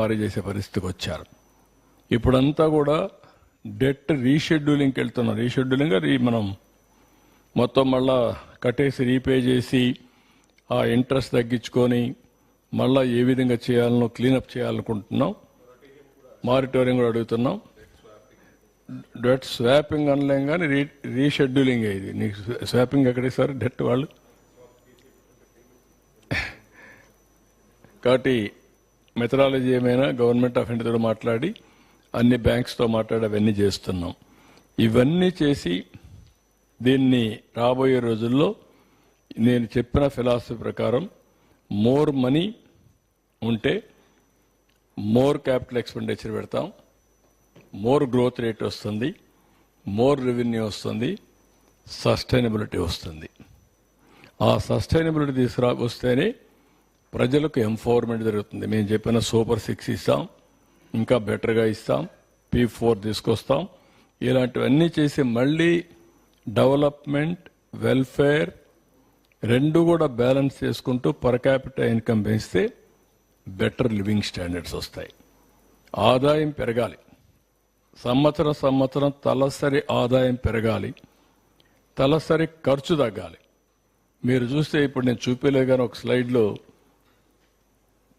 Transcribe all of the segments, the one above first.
తారుమారు చేసే పరిస్థితికి వచ్చారు. ఇప్పుడంతా కూడా డెట్ రీషెడ్యూలింగ్కి వెళ్తున్నాం. రీషెడ్యూలింగ్ రీ మనం మొత్తం మళ్ళా కట్టేసి రీపే చేసి ఆ ఇంట్రెస్ట్ తగ్గించుకొని మళ్ళా ఏ విధంగా చేయాలనో క్లీనప్ చేయాలనుకుంటున్నాం. మారిటోరియం కూడా అడుగుతున్నాం. డెట్ స్వాపింగ్ అనలేం కానీ రీ రీషెడ్యూలింగ్ ఇది. నీకు స్వాపింగ్ ఎక్కడే సార్ డెట్ వాళ్ళు? కాబట్టి మెథడాలజీ ఏమైనా గవర్నమెంట్ ఆఫ్ ఇండియాతో మాట్లాడి అన్ని బ్యాంక్స్తో మాట్లాడి అవన్నీ చేస్తున్నాం. ఇవన్నీ చేసి దీన్ని రాబోయే రోజుల్లో నేను చెప్పిన ఫిలాసఫీ ప్రకారం మోర్ మనీ ఉంటే మోర్ క్యాపిటల్ ఎక్స్పెండిచర్ పెడతాం. మోర్ గ్రోత్ రేట్ వస్తుంది. మోర్ రెవెన్యూ వస్తుంది. సస్టైనబిలిటీ వస్తుంది. ఆ సస్టైనబిలిటీ తీసుకురా వస్తేనే ప్రజలకు ఎంపవర్మెంట్ జరుగుతుంది. మేము చెప్పిన సూపర్ సిక్స్ ఇస్తాం ఇంకా బెటర్గా ఇస్తాం పీ ఫోర్ తీసుకొస్తాం. ఇలాంటివన్నీ చేసి మళ్ళీ డెవలప్మెంట్ వెల్ఫేర్ రెండు కూడా బ్యాలెన్స్ చేసుకుంటూ పర్ క్యాపిటల్ ఇన్కమ్ పెంచితే బెటర్ లివింగ్ స్టాండర్డ్స్ వస్తాయి. ఆదాయం పెరగాలి. సంవత్సరం సంవత్సరం తలసరి ఆదాయం పెరగాలి. తలసరి ఖర్చు తగ్గాలి. మీరు చూస్తే ఇప్పుడు నేను చూపేలే కానీ ఒక స్లైడ్లో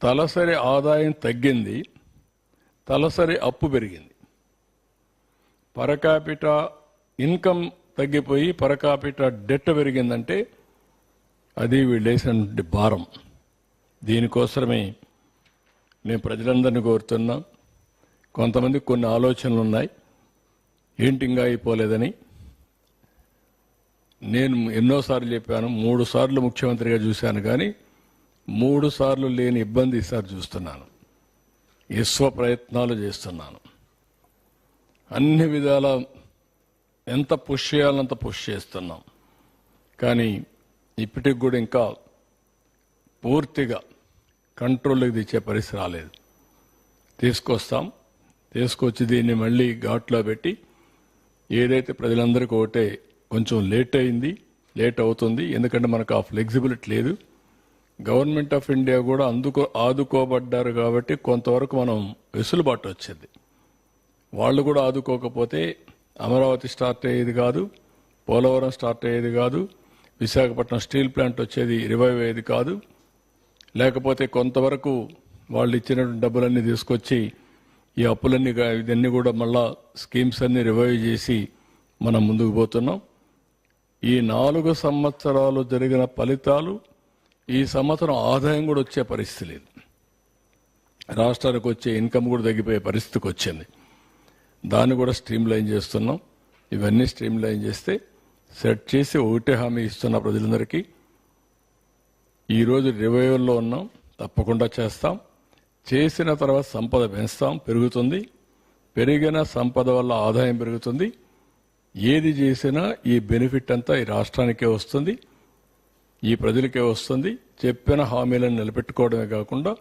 తలసరి ఆదాయం తగ్గింది తలసరి అప్పు పెరిగింది. పరకాపిట ఇన్కమ్ తగ్గిపోయి పరకాపిట డెట్ పెరిగిందంటే అది వీళ్ళేసినటువంటి భారం. దీనికోసమే నేను ప్రజలందరినీ కోరుతున్నా కొంతమంది కొన్ని ఆలోచనలు ఉన్నాయి ఏంటి ఇంకా అయిపోలేదని. నేను ఎన్నోసార్లు చెప్పాను మూడు సార్లు ముఖ్యమంత్రిగా చూశాను కానీ మూడు సార్లు లేని ఇబ్బంది ఈసారి చూస్తున్నాను. విశ్వ ప్రయత్నాలు చేస్తున్నాను. అన్ని విధాల ఎంత పుష్ చేయాలంత పుష్ చేస్తున్నాం. కానీ ఇప్పటికి కూడా ఇంకా పూర్తిగా కంట్రోల్కి తెచ్చే పరిస్థితి రాలేదు. తీసుకొస్తాం. తీసుకొచ్చి దీన్ని మళ్ళీ ఘాట్లో పెట్టి ఏదైతే ప్రజలందరికీ ఒకటే కొంచెం లేట్ అయింది లేట్ అవుతుంది. ఎందుకంటే మనకు ఆ ఫ్లెక్సిబిలిటీ లేదు. గవర్నమెంట్ ఆఫ్ ఇండియా కూడా అందుకో ఆదుకోబడ్డారు కాబట్టి కొంతవరకు మనం వెసులుబాటు వచ్చింది. వాళ్ళు కూడా ఆదుకోకపోతే అమరావతి స్టార్ట్ అయ్యేది కాదు పోలవరం స్టార్ట్ అయ్యేది కాదు విశాఖపట్నం స్టీల్ ప్లాంట్ వచ్చేది రివైవ్ అయ్యేది కాదు. లేకపోతే కొంతవరకు వాళ్ళు ఇచ్చినటువంటి డబ్బులన్నీ తీసుకొచ్చి ఈ అప్పులన్నీ గా- ఇవన్నీ కూడా మళ్ళా స్కీమ్స్ అన్నీ రివైవ్ చేసి మనం ముందుకు పోతున్నాం. ఈ నాలుగు సంవత్సరాలు జరిగిన ఫలితాలు ఈ సంవత్సరం ఆదాయం కూడా వచ్చే పరిస్థితి లేదు. రాష్ట్రానికి వచ్చే ఇన్కమ్ కూడా తగ్గిపోయే పరిస్థితికి వచ్చింది. దాన్ని కూడా స్ట్రీమ్ లైన్ చేస్తున్నాం. ఇవన్నీ స్ట్రీమ్ లైన్ చేస్తే సెట్ చేసి ఒకటే హామీ ఇస్తున్న ప్రజలందరికీ ఈరోజు రివైవల్లో ఉన్నాం. తప్పకుండా చేస్తాం. చేసిన తర్వాత సంపద పెంచుతాం. పెరుగుతుంది. పెరిగిన సంపద వల్ల ఆదాయం పెరుగుతుంది. ఏది చేసినా ఈ బెనిఫిట్ అంతా ఈ రాష్ట్రానికే వస్తుంది. ఈ ప్రజలకే వస్తుంది. చెప్పిన హామీలను నిలబెట్టుకోవడమే కాకుండా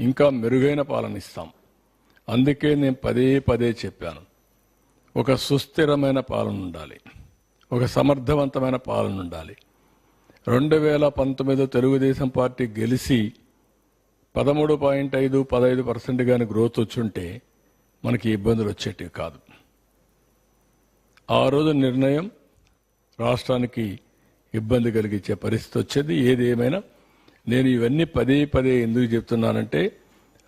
ఇంకా మెరుగైన పాలన ఇస్తాం. అందుకే నేను పదే పదే చెప్పాను. ఒక సుస్థిరమైన పాలన ఉండాలి. ఒక సమర్థవంతమైన పాలన ఉండాలి. రెండు వేల పంతొమ్మిది తెలుగుదేశం పార్టీ గెలిచి పదమూడు పాయింట్ ఐదు పదహైదు పర్సెంట్ కానీ గ్రోత్ వచ్చుంటే మనకి ఇబ్బందులు వచ్చేటివి కాదు. ఆ రోజు నిర్ణయం రాష్ట్రానికి ఇబ్బంది కలిగించే పరిస్థితి వచ్చేది. ఏది ఏమైనా నేను ఇవన్నీ పదే పదే ఎందుకు చెప్తున్నానంటే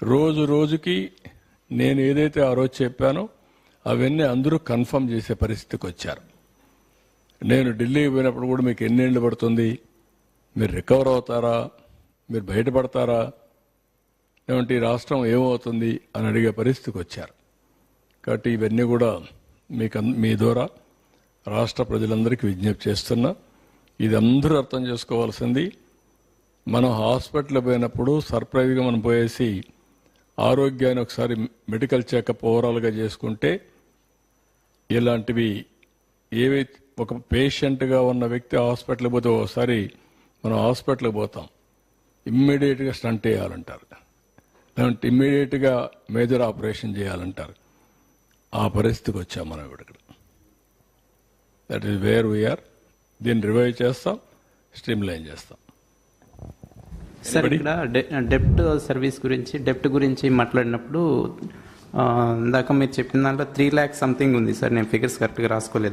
రోజు రోజుకి నేను ఏదైతే ఆ రోజు చెప్పానో అవన్నీ అందరూ కన్ఫర్మ్ చేసే పరిస్థితికి వచ్చారు. నేను ఢిల్లీకి పోయినప్పుడు కూడా మీకు ఎన్నేళ్ళు పడుతుంది? మీరు రికవర్ అవుతారా? మీరు బయటపడతారా? లేదంటే ఈ రాష్ట్రం ఏమవుతుంది అని అడిగే పరిస్థితికి వచ్చారు. కాబట్టి ఇవన్నీ కూడా మీకు మీ ద్వారా రాష్ట్ర ప్రజలందరికీ విజ్ఞప్తి చేస్తున్నా. ఇది అందరూ అర్థం చేసుకోవాల్సింది. మనం హాస్పిటల్ పోయినప్పుడు సర్ప్రైజ్గా మనం పోయేసి ఆరోగ్యాన్ని ఒకసారి మెడికల్ చెకప్ ఓవరాల్గా చేసుకుంటే ఇలాంటివి ఏవి ఒక పేషెంట్గా ఉన్న వ్యక్తి హాస్పిటల్కి పోతే ఒకసారి మనం హాస్పిటల్కి పోతాం. ఇమ్మీడియట్గా స్టంట్ వేయాలంటారు లేదంటే ఇమ్మీడియట్గా మేజర్ ఆపరేషన్ చేయాలంటారు. ఆ పరిస్థితికి వచ్చాం మనం ఇక్కడ that is where we are దీన్ని రివైవ్ చేస్తాం స్ట్రీమ్ లైన్ చేస్తాం సార్ ఇక్కడ డెప్ట్ సర్వీస్ గురించి డెప్ట్ గురించి మాట్లాడినప్పుడు ఇందాక మీరు చెప్పిన దాంట్లో త్రీ ల్యాక్స్ సంథింగ్ ఉంది సార్ నేను ఫిగర్స్ కరెక్ట్గా రాసుకోలేదు.